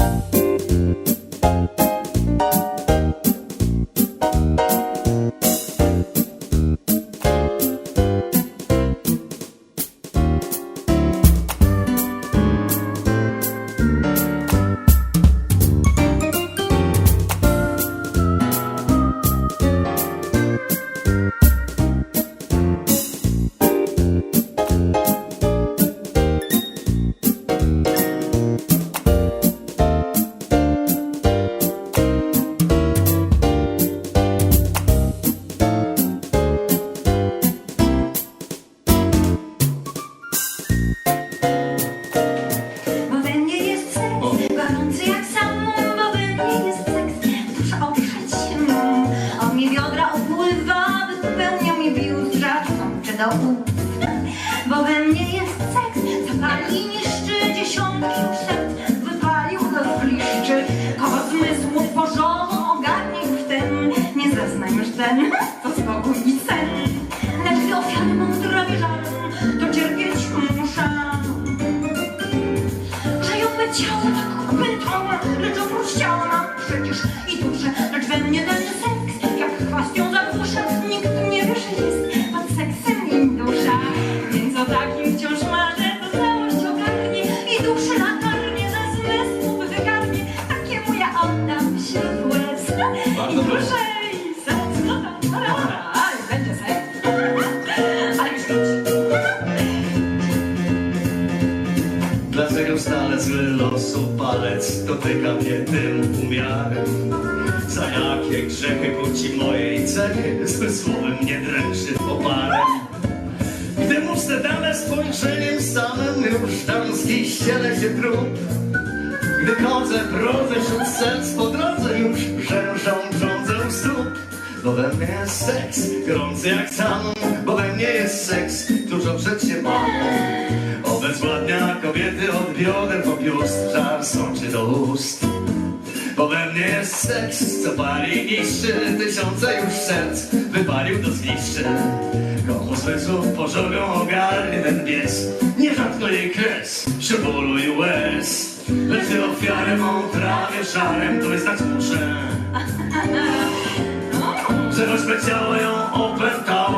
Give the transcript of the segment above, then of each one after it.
Música Pływa, by zupełnie mi bił z racą czy do bo we mnie jest Dlaczego stale zły losu palec dotyka mnie tym umiarem? Za jakie grzechy kłóci mojej cechy zmysłowym mnie dręczy poparem? Gdy muszę dane spojrzeniem samym już damskiej ściele się trup Gdy chodzę, brodzę wśród serc po drodze już rzężą drądzę u stóp Bo we mnie jest seks, gorący jak sam Bo we mnie jest seks, dużo przed się kobiety od bioder po biust Żar sączy do ust. Bo we mnie jest seks, co pali i niszczy Tysiące już serc wypalił do zgliszczy Komu zmysłów pożogą ogarnie ten pies? Nierzadko jej kres, wśród bólu i łez. Lecz ofiarę mą trawię szarem To jest tak muszę że choćby ciało ją opętało,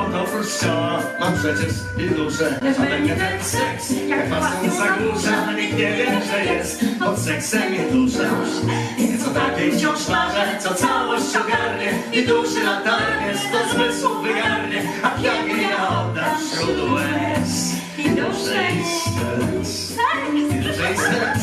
oprócz ciała mam przecież i duszę. A we mnie ten seks, jak pasją zagłusza, nikt nie wie, że jest pod seksem i dusza. Więc o takiej wciąż marzę, co całość ogarnie i duszy latarnie, sto zmysłów wygarnie, a piankę ja oddam wśród łez. I duszę Duszę i seks, duszę seks.